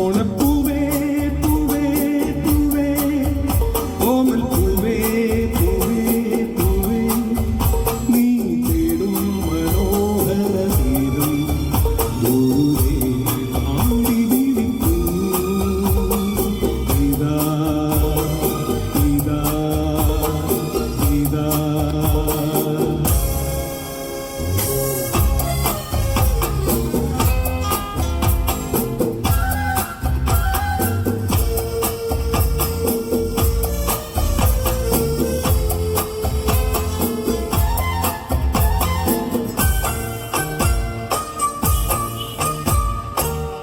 ഓണപ്പൂവേ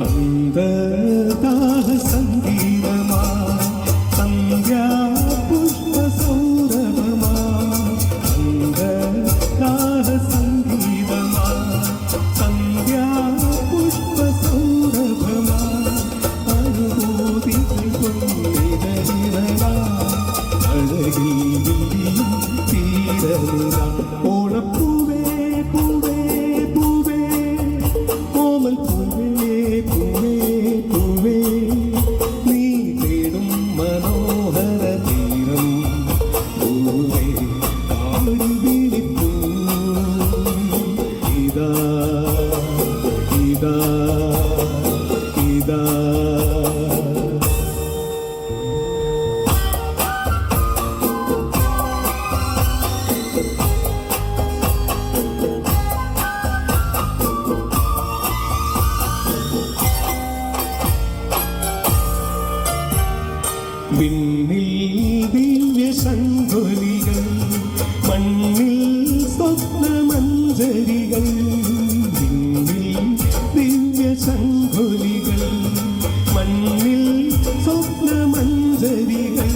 humble മനോഹര തീരം ഇതാ ഇതാ ഇതാ. വിണ്ണിൽ ദിവ്യ ശങ്കുലികൾ മണ്ണിൽ സ്വപ്നമഞ്ജരികൾ പിന്നിൽ ദിവ്യ ശങ്കുലികൾ മണ്ണിൽ സ്വപ്നമഞ്ജരികൾ.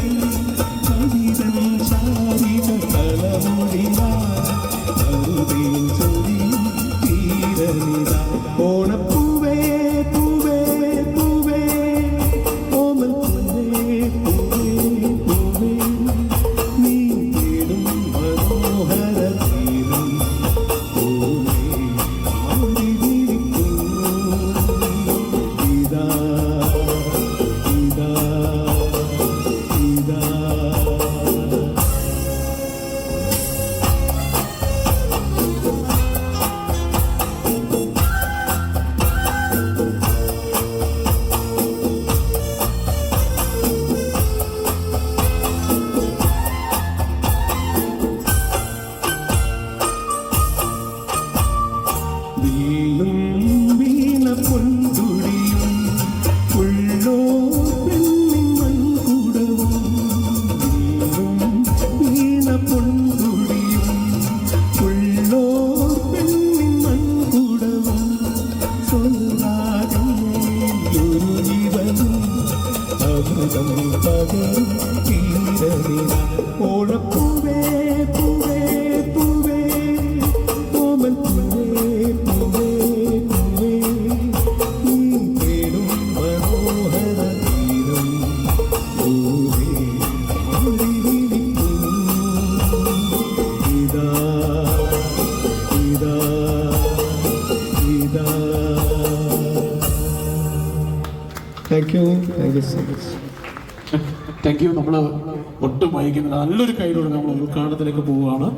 ഓണപ്പൂവേ പൂവേ പൂവേ ഓമൽ പൂവേ പൂവേ നീ തേടും മനോഹര തീരം പൂവേ ഇതാ ഇതാ ഇതാ. Thank you thank you so much thank you നമ്മൾ ഒട്ടും വൈകുന്നില്ല നല്ലൊരു കൈയിലൂടെ നമ്മൾ ഉദ്ഘാടനത്തിലേക്ക് പോവുകയാണ്.